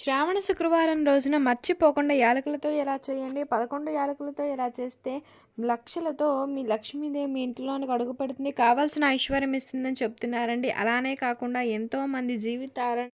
శ్రావణ శుక్రవారం రోజున మర్చిపోకుండా యాలకులతో ఎలా చేయండి? పదకొండు యాలకులతో ఎలా చేస్తే లక్షలతో మీ లక్ష్మీదేవి మీ ఇంట్లోనికి అడుగు పెడుతుంది? కావాల్సిన ఐశ్వర్యం ఇస్తుందని చెప్తున్నారండి. అలానే కాకుండా ఎంతోమంది జీవితాల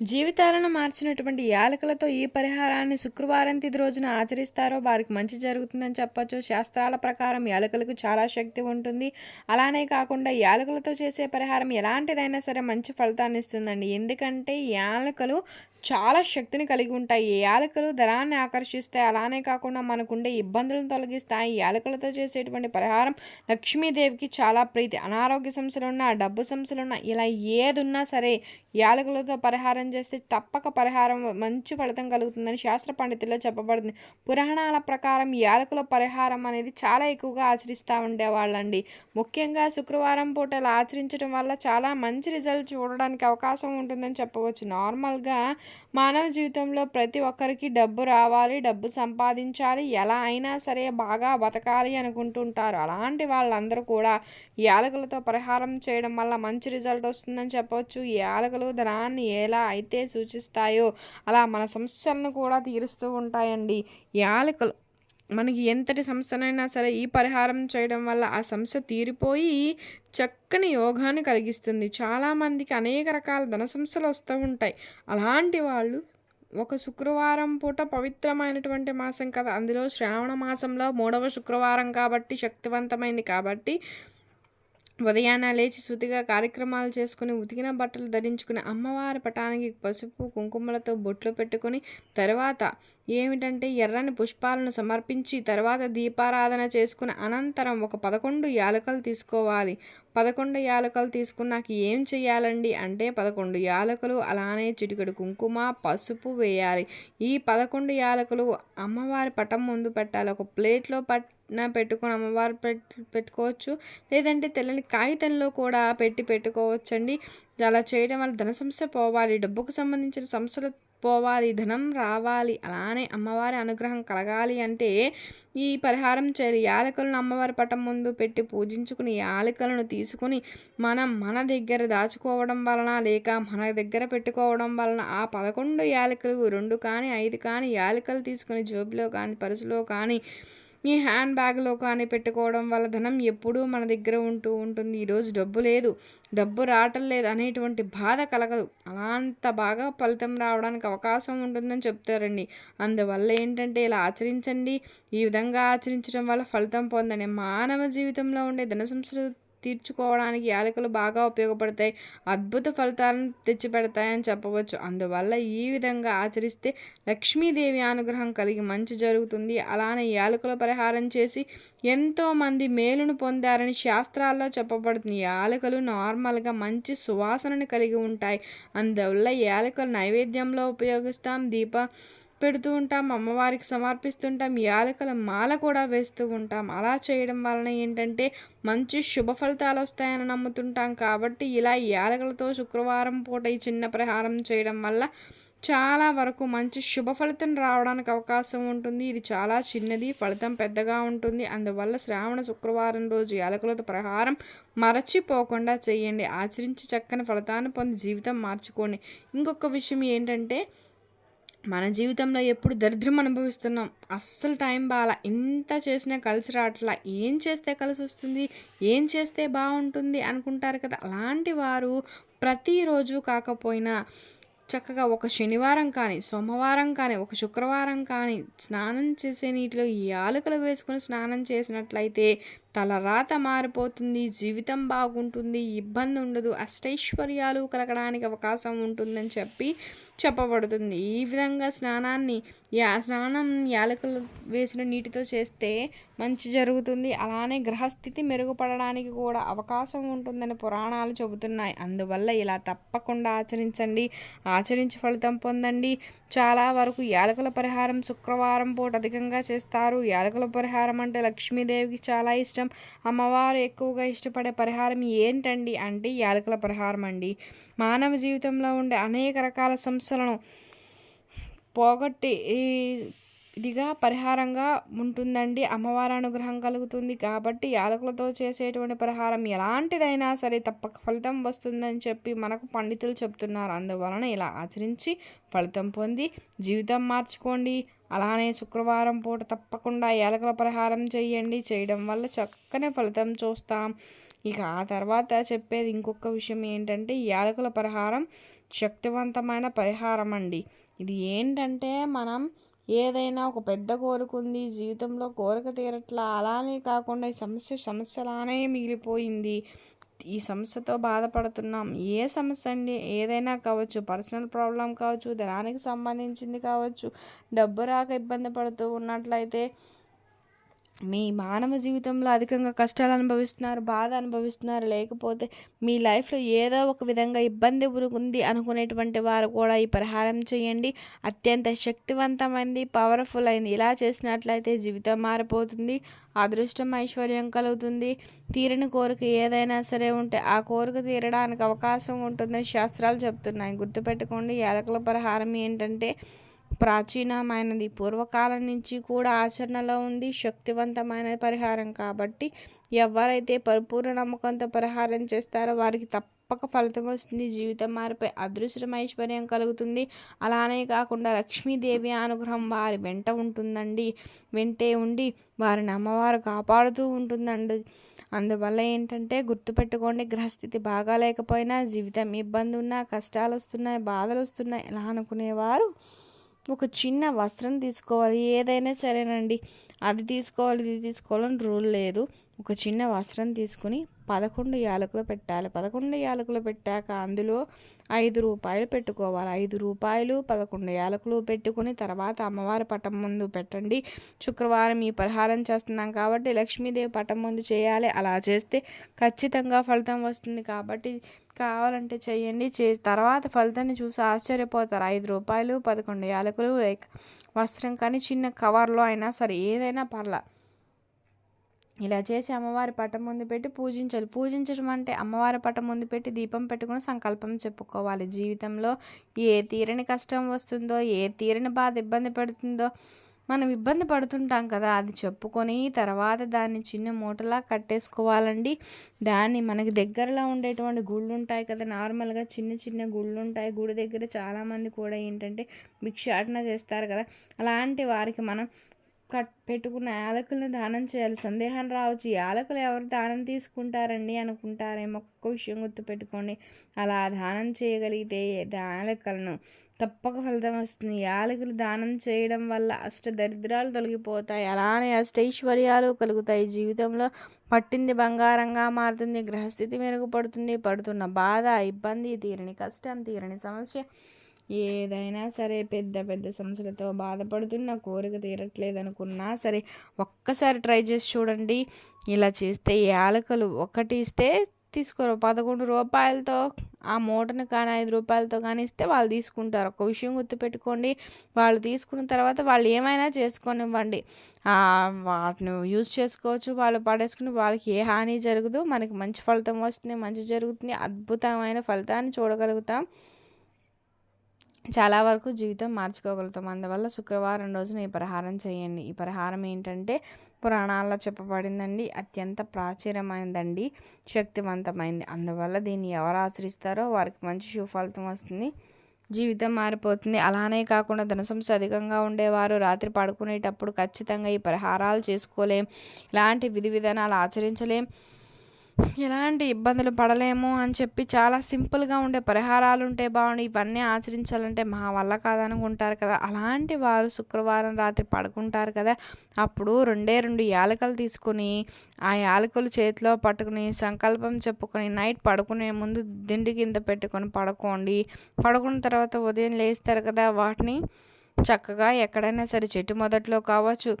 జీవితాలను మార్చినటువంటి యాలకులతో ఈ పరిహారాన్ని శుక్రవారం తిది రోజున ఆచరిస్తారో వారికి మంచి జరుగుతుందని చెప్పొచ్చు. శాస్త్రాల ప్రకారం యాలకులకు చాలా శక్తి ఉంటుంది. అలానే కాకుండా యాలకులతో చేసే పరిహారం ఎలాంటిదైనా సరే మంచి ఫలితాన్ని ఇస్తుందండి. ఎందుకంటే యాలకులు చాలా శక్తిని కలిగి ఉంటాయి. ఈ యాలకులు ధనాన్ని ఆకర్షిస్తాయి అలానే కాకుండా మనకుండే ఇబ్బందులను తొలగిస్తాయి. ఈ యాలకులతో చేసేటువంటి పరిహారం లక్ష్మీదేవికి చాలా ప్రీతి. అనారోగ్య సమస్యలు ఉన్నా డబ్బు సమస్యలు ఉన్నా ఇలా ఏది ఉన్నా సరే యాలకులతో పరిహారం చేస్తే తప్పక పరిహారం మంచి ఫలితం కలుగుతుందని శాస్త్ర పండితుల్లో చెప్పబడుతుంది పురాణాల ప్రకారం యాలకుల పరిహారం అనేది చాలా ఎక్కువగా ఆచరిస్తూ ఉండేవాళ్ళండి. ముఖ్యంగా శుక్రవారం పూటలు ఆచరించడం వల్ల చాలా మంచి రిజల్ట్ చూడడానికి అవకాశం ఉంటుందని చెప్పవచ్చు. నార్మల్గా మానవ జీవితంలో ప్రతి ఒక్కరికి డబ్బు రావాలి డబ్బు సంపాదించాలి. ఎలా అయినా సరే బాగా బతకాలి అనుకుంటుంటారు. అలాంటి వాళ్ళందరూ కూడా యాలకులతో పరిహారం చేయడం వల్ల మంచి రిజల్ట్ వస్తుందని చెప్పవచ్చు. ఈ యాలకులు ధనాన్ని ఎలా అయితే సూచిస్తాయో అలా మన సమస్యలను కూడా తీరుస్తూ ఉంటాయండి. యాలకులు మనకి ఎంతటి సమస్యనైనా సరే ఈ పరిహారం చేయడం వల్ల ఆ సమస్య తీరిపోయి చక్కని యోగాన్ని కలిగిస్తుంది. చాలామందికి అనేక రకాల ధన సమస్యలు వస్తూ ఉంటాయి. అలాంటి వాళ్ళు ఒక శుక్రవారం పూట పవిత్రమైనటువంటి మాసం కదా. అందులో శ్రావణ మాసంలో మూడవ శుక్రవారం కాబట్టి శక్తివంతమైంది కాబట్టి ఉదయాన లేచి శృతిగా కార్యక్రమాలు చేసుకుని ఉతికిన బట్టలు ధరించుకుని అమ్మవారి పటానికి పసుపు కుంకుమలతో బొట్లు పెట్టుకుని తర్వాత ఏమిటంటే ఎర్రని పుష్పాలను సమర్పించి తర్వాత దీపారాధన చేసుకుని అనంతరం ఒక పదకొండు యాలకలు తీసుకోవాలి. పదకొండు యాలకలు తీసుకున్నాక ఏం చేయాలండి? అంటే పదకొండు యాలకులు అలానే చిటికెడు కుంకుమ పసుపు వేయాలి. ఈ పదకొండు యాలకులు అమ్మవారి పటం ముందు పెట్టాలి. ఒక ప్లేట్లో పట్ నా పెట్టుకొని అమ్మవారు పెట్టు పెట్టుకోవచ్చు. లేదంటే తెల్లని కాగితంలో కూడా పెట్టి పెట్టుకోవచ్చండి. అలా చేయడం వల్ల ధన సమస్య పోవాలి డబ్బుకు సంబంధించిన సమస్యలు పోవాలి ధనం రావాలి అలానే అమ్మవారి అనుగ్రహం కలగాలి అంటే ఈ పరిహారం చేయాలి యాలకులను అమ్మవారి పటం ముందు పెట్టి పూజించుకుని యాలకులను తీసుకుని మనం మన దగ్గర దాచుకోవడం వలన లేక మన దగ్గర పెట్టుకోవడం వలన ఆ పదకొండు యాలకులు రెండు కానీ ఐదు కానీ యాలకులు తీసుకుని జోబులో కానీ పరుసులో కానీ మీ హ్యాండ్ బ్యాగ్లో కానీ పెట్టుకోవడం వల్ల ధనం ఎప్పుడూ మన దగ్గర ఉంటూ ఉంటుంది. ఈరోజు డబ్బు లేదు డబ్బు రావటం లేదు అనేటువంటి బాధ కలగదు. అలాంత బాగా ఫలితం రావడానికి అవకాశం ఉంటుందని చెప్తారండి. అందువల్ల ఏంటంటే ఇలా ఆచరించండి. ఈ విధంగా ఆచరించడం వల్ల ఫలితం పొందండి. మానవ జీవితంలో ఉండే ధన సంస్కృతి తీర్చుకోవడానికి యాలకులు బాగా ఉపయోగపడతాయి అద్భుత ఫలితాలను తెచ్చిపెడతాయని చెప్పవచ్చు. అందువల్ల ఈ విధంగా ఆచరిస్తే లక్ష్మీదేవి అనుగ్రహం కలిగి మంచి జరుగుతుంది. అలానే యాలకుల పరిహారం చేసి ఎంతోమంది మేలును పొందారని శాస్త్రాల్లో చెప్పబడుతుంది. యాలకులు నార్మల్గా మంచి సువాసనను కలిగి ఉంటాయి. అందువల్ల యాలకులు నైవేద్యంలో ఉపయోగిస్తాం. దీప పెడుతూ ఉంటాం అమ్మవారికి సమర్పిస్తుంటాం యాలకల మాల కూడా వేస్తూ ఉంటాం. అలా చేయడం వలన ఏంటంటే మంచి శుభ ఫలితాలు వస్తాయని నమ్ముతుంటాం. కాబట్టి ఇలా యాలకలతో శుక్రవారం పూట ఈ చిన్న ప్రహారం చేయడం వల్ల చాలా వరకు మంచి శుభ ఫలితం రావడానికి అవకాశం ఉంటుంది. ఇది చాలా చిన్నది ఫలితం పెద్దగా ఉంటుంది. అందువల్ల శ్రావణ శుక్రవారం రోజు యాలకులతో ప్రహారం మరచిపోకుండా చేయండి. ఆచరించి చక్కని ఫలితాన్ని పొంది జీవితం మార్చుకోండి. ఇంకొక విషయం ఏంటంటే మన జీవితంలో ఎప్పుడు దరిద్రం అనుభవిస్తున్నాం. అస్సలు టైం బాగా ఎంత చేసినా కలిసి రావట్లా. ఏం చేస్తే కలిసి వస్తుంది? ఏం చేస్తే బాగుంటుంది అనుకుంటారు కదా. అలాంటి వారు ప్రతిరోజు కాకపోయినా చక్కగా ఒక శనివారం కానీ సోమవారం కానీ ఒక శుక్రవారం కానీ స్నానం చేసే నీటిలో ఈ యాలకులు వేసుకొని స్నానం చేసినట్లయితే తలరాత మారిపోతుంది జీవితం బాగుంటుంది ఇబ్బంది ఉండదు అష్టైశ్వర్యాలు కలగడానికి అవకాశం ఉంటుందని చెప్పి చెప్పబడుతుంది. ఈ విధంగా స్నానాన్ని యా స్నానం యాలకులు వేసిన నీటితో చేస్తే మంచి జరుగుతుంది. అలానే గ్రహస్థితి మెరుగుపడడానికి కూడా అవకాశం ఉంటుందని పురాణాలు చెబుతున్నాయి. అందువల్ల ఇలా తప్పకుండా ఆచరించండి. ఆచరించి ఫలితం పొందండి. చాలా వరకు యాలకుల పరిహారం శుక్రవారం పూట అధికంగా చేస్తారు. యాలకుల పరిహారం అంటే లక్ష్మీదేవికి చాలా ఇష్టం. అమ్మవారు ఎక్కువగా ఇష్టపడే పరిహారం ఏంటండి అంటే యాలకుల పరిహారం అండి. మానవ జీవితంలో ఉండే అనేక రకాల సమస్యలను పోగొట్టి ఇదిగా పరిహారంగా ఉంటుందండి. అమ్మవారి అనుగ్రహం కలుగుతుంది కాబట్టి యాలకులతో చేసేటువంటి పరిహారం ఎలాంటిదైనా సరే తప్పక ఫలితం వస్తుందని చెప్పి మనకు పండితులు చెప్తున్నారు. అందువలన ఇలా ఆచరించి ఫలితం పొంది జీవితం మార్చుకోండి. అలానే శుక్రవారం పూట తప్పకుండా యాలకుల పరిహారం చేయండి. చేయడం వల్ల చక్కని ఫలితం చూస్తాం. ఇక ఆ తర్వాత చెప్పేది ఇంకొక విషయం ఏంటంటే యాలకుల పరిహారం శక్తివంతమైన పరిహారం అండి. ఇది ఏంటంటే మనం ఏదైనా ఒక పెద్ద కోరిక ఉంది జీవితంలో కోరిక తీరట్లా అలానే కాకుండా ఈ సమస్య సమస్యలానే మిగిలిపోయింది. ఈ సమస్యతో బాధపడుతున్నాం. ఏ సమస్య అండి? ఏదైనా కావచ్చు. పర్సనల్ ప్రాబ్లం కావచ్చు ధనానికి సంబంధించింది కావచ్చు. డబ్బు రాక ఇబ్బంది పడుతూ ఉన్నట్లయితే మీ మానవ జీవితంలో అధికంగా కష్టాలు అనుభవిస్తున్నారు బాధ అనుభవిస్తున్నారు లేకపోతే మీ లైఫ్లో ఏదో ఒక విధంగా ఇబ్బంది ఉంది అనుకునేటువంటి వారు కూడా ఈ పరిహారం చేయండి. అత్యంత శక్తివంతమైంది పవర్ఫుల్ అయింది. ఇలా చేసినట్లయితే జీవితం మారిపోతుంది అదృష్టం ఐశ్వర్యం కలుగుతుంది. తీరని కోరిక ఏదైనా సరే ఉంటే ఆ కోరిక తీరడానికి అవకాశం ఉంటుందని శాస్త్రాలు చెప్తున్నాయి. గుర్తుపెట్టుకోండి యాలకుల పరిహారం ఏంటంటే ప్రాచీనమైనది. పూర్వకాలం నుంచి కూడా ఆచరణలో ఉంది శక్తివంతమైన పరిహారం కాబట్టి ఎవరైతే పరిపూర్ణ నమ్మకంతో పరిహారం చేస్తారో వారికి తప్పక ఫలితం వస్తుంది. జీవితం మారిపోయి అదృష్టం ఐశ్వర్యం కలుగుతుంది. అలానే కాకుండా లక్ష్మీదేవి అనుగ్రహం వారి వెంట ఉంటుందండి. వెంటే ఉండి వారిని అమ్మవారు కాపాడుతూ ఉంటుందండి. అందువల్ల ఏంటంటే గుర్తుపెట్టుకోండి గ్రహస్థితి బాగా లేకపోయినా జీవితం ఇబ్బంది ఉన్నా కష్టాలు వస్తున్నాయి బాధలు వస్తున్నాయి ఇలా అనుకునేవారు? ఒక చిన్న వస్త్రం తీసుకోవాలి. ఏదైనా సరేనండి. అది తీసుకోవాలి ఇది తీసుకోవాలని రూల్ లేదు. ఒక చిన్న వస్త్రం తీసుకుని పదకొండు యాలకులు పెట్టాలి. పదకొండు యాలకులు పెట్టాక అందులో ఐదు రూపాయలు పెట్టుకోవాలి. ఐదు రూపాయలు పదకొండు యాలకులు పెట్టుకుని తర్వాత అమ్మవారి పటం ముందు పెట్టండి. శుక్రవారం ఈ పరిహారం చేస్తున్నాం కాబట్టి లక్ష్మీదేవి పటం ముందు చేయాలి. అలా చేస్తే ఖచ్చితంగా ఫలితం వస్తుంది. కాబట్టి కావాలంటే చేయండి చే తర్వాత ఫలితాన్ని చూసి ఆశ్చర్యపోతారు. ఐదు రూపాయలు పదకొండు యాలకులు లైక్ వస్త్రం. కానీ చిన్న కవర్లో అయినా సరే ఏదైనా పర్లా. ఇలా చేసి అమ్మవారి పటం ముందు పెట్టి పూజించాలి. పూజించడం అంటే అమ్మవారి పటం ముందు పెట్టి దీపం పెట్టుకుని సంకల్పం చెప్పుకోవాలి. జీవితంలో ఏ తీరని కష్టం వస్తుందో ఏ తీరని బాధ ఇబ్బంది పెడుతుందో మనం ఇబ్బంది పడుతుంటాం కదా అది చెప్పుకొని తర్వాత దాన్ని చిన్న మూటలా కట్టేసుకోవాలండి. దాన్ని మనకి దగ్గరలో ఉండేటువంటి గుళ్ళు ఉంటాయి కదా నార్మల్గా చిన్న చిన్న గుళ్ళు ఉంటాయి గుడి దగ్గర చాలామంది కూడా ఏంటంటే భిక్షాటన చేస్తారు కదా అలాంటి వారికి మనం కట్ పెట్టుకున్న యాలకులను దానం చేయాలి. సందేహం రావచ్చు. యాలకులు ఎవరు దానం తీసుకుంటారండి అనుకుంటారేమో ఒక్క విషయం గుర్తుపెట్టుకోండి. అలా దానం చేయగలిగితే యాలకులను తప్పక ఫలితం వస్తుంది. యాలకులు దానం చేయడం వల్ల అష్ట దరిద్రాలు తొలగిపోతాయి. అలానే అష్టైశ్వర్యాలు కలుగుతాయి. జీవితంలో పట్టింది బంగారంగా మారుతుంది. గ్రహస్థితి మెరుగుపడుతుంది. పడుతున్న బాధ ఇబ్బంది తీరని కష్టం తీరని సమస్య ఏదైనా సరే పెద్ద పెద్ద సమస్యలతో బాధపడుతున్న కోరిక తీరట్లేదు అనుకున్నా సరే ఒక్కసారి ట్రై చేసి చూడండి. ఇలా చేస్తే యాలకలు ఒకటి ఇస్తే తీసుకోరు. పదకొండు రూపాయలతో ఆ మూటను కానీ ఐదు రూపాయలతో కానీ ఇస్తే వాళ్ళు తీసుకుంటారు. ఒక విషయం గుర్తుపెట్టుకోండి. వాళ్ళు తీసుకున్న తర్వాత వాళ్ళు ఏమైనా చేసుకొనివ్వండి. వాటిని యూజ్ చేసుకోవచ్చు. వాళ్ళు పడేసుకుని వాళ్ళకి ఏ హాని జరగదు. మనకి మంచి ఫలితం వస్తుంది మంచి జరుగుతుంది అద్భుతమైన ఫలితాన్ని చూడగలుగుతాం. చాలా వరకు జీవితం మార్చుకోగలుగుతాం. అందువల్ల శుక్రవారం రోజున ఈ పరిహారం చేయండి. ఈ పరిహారం ఏంటంటే పురాణాల్లో చెప్పబడిందండి అత్యంత ప్రాచుర్యమైనదండి శక్తివంతమైంది. అందువల్ల దీన్ని ఎవరు ఆచరిస్తారో వారికి మంచి సుఫలితం వస్తుంది. జీవితం మారిపోతుంది. అలానే కాకుండా ధన సమస్య అధికంగా ఉండేవారు రాత్రి పడుకునేటప్పుడు ఖచ్చితంగా ఈ పరిహారాలు చేసుకోలేం. ఇలాంటి విధి విధానాలు ఆచరించలేం. ఎలాంటి ఇబ్బందులు పడలేము అని చెప్పి చాలా సింపుల్గా ఉండే పరిహారాలు ఉంటే బాగుండు ఇవన్నీ ఆచరించాలంటే మా వల్ల కాదనుకుంటారు కదా. అలాంటి వారు శుక్రవారం రాత్రి పడుకుంటారు కదా. అప్పుడు రెండే రెండు యాలకలు తీసుకుని ఆ యాలకలు చేతిలో పట్టుకుని సంకల్పం చెప్పుకొని నైట్ పడుకునే ముందు దిండి కింద పెట్టుకొని పడుకోండి. పడుకున్న తర్వాత ఉదయం లేస్తారు కదా. వాటిని చక్కగా ఎక్కడైనా సరే చెట్టు మొదట్లో కావచ్చు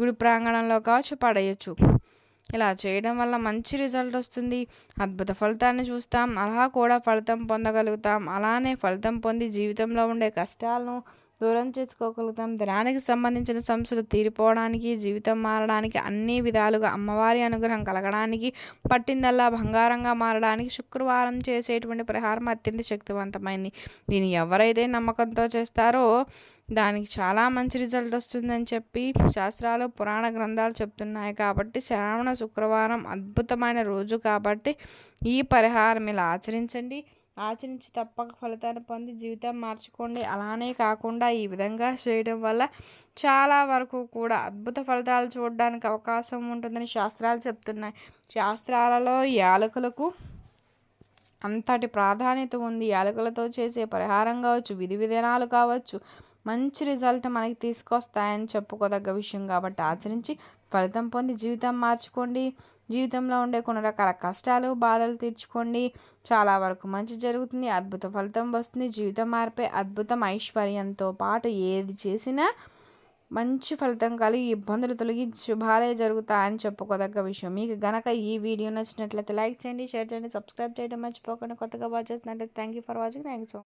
గుడి ప్రాంగణంలో కావచ్చు పడేయచ్చు. ఇలా చేయడం వల్ల మంచి రిజల్ట్ వస్తుంది. అద్భుత ఫలితాన్ని చూస్తాం. అలా కూడా ఫలితం పొందగలుగుతాం. అలానే ఫలితం పొంది జీవితంలో ఉండే కష్టాలను దూరం చేసుకోగలుగుతాం. ధనానికి సంబంధించిన సమస్యలు తీరిపోవడానికి జీవితం మారడానికి అన్ని విధాలుగా అమ్మవారి అనుగ్రహం కలగడానికి పట్టిందల్లా బంగారంగా మారడానికి శుక్రవారం చేసేటువంటి పరిహారం అత్యంత శక్తివంతమైంది. దీన్ని ఎవరైతే నమ్మకంతో చేస్తారో దానికి చాలా మంచి రిజల్ట్ వస్తుందని చెప్పి శాస్త్రాలు పురాణ గ్రంథాలు చెప్తున్నాయి కాబట్టి శ్రావణ శుక్రవారం అద్భుతమైన రోజు కాబట్టి ఈ పరిహారం ఇలా ఆచరించండి. ఆచరించి తప్పక ఫలితాన్ని పొంది జీవితం మార్చుకోండి. అలానే కాకుండా ఈ విధంగా చేయడం వల్ల చాలా వరకు కూడా అద్భుత ఫలితాలు చూడడానికి అవకాశం ఉంటుందని శాస్త్రాలు చెప్తున్నాయి. శాస్త్రాలలో యాలకులకు అంతటి ప్రాధాన్యత ఉంది. యాలకులతో చేసే పరిహారం కావచ్చు విధి విధానాలు కావచ్చు మంచి రిజల్ట్ మనకి తీసుకొస్తాయని చెప్పుకోదగ్గ విషయం. కాబట్టి ఆచరించి ఫలితం పొంది జీవితం మార్చుకోండి. జీవితంలో ఉండే కొన్ని రకాల కష్టాలు బాధలు తీర్చుకోండి. చాలా వరకు మంచి జరుగుతుంది అద్భుత ఫలితం వస్తుంది. జీవితం మారిపోయి అద్భుతం ఐశ్వర్యంతో పాటు ఏది చేసినా మంచి ఫలితం కలిగి ఇబ్బందులు తొలగి శుభాలే జరుగుతాయని చెప్పుకోదగ్గ విషయం. మీకు గనక ఈ వీడియో నచ్చినట్లయితే లైక్ చేయండి షేర్ చేయండి సబ్స్క్రైబ్ చేయడం మర్చిపోకుండా. కొత్తగా వాచ్ చేసినట్లయితే thank you for watching thank you so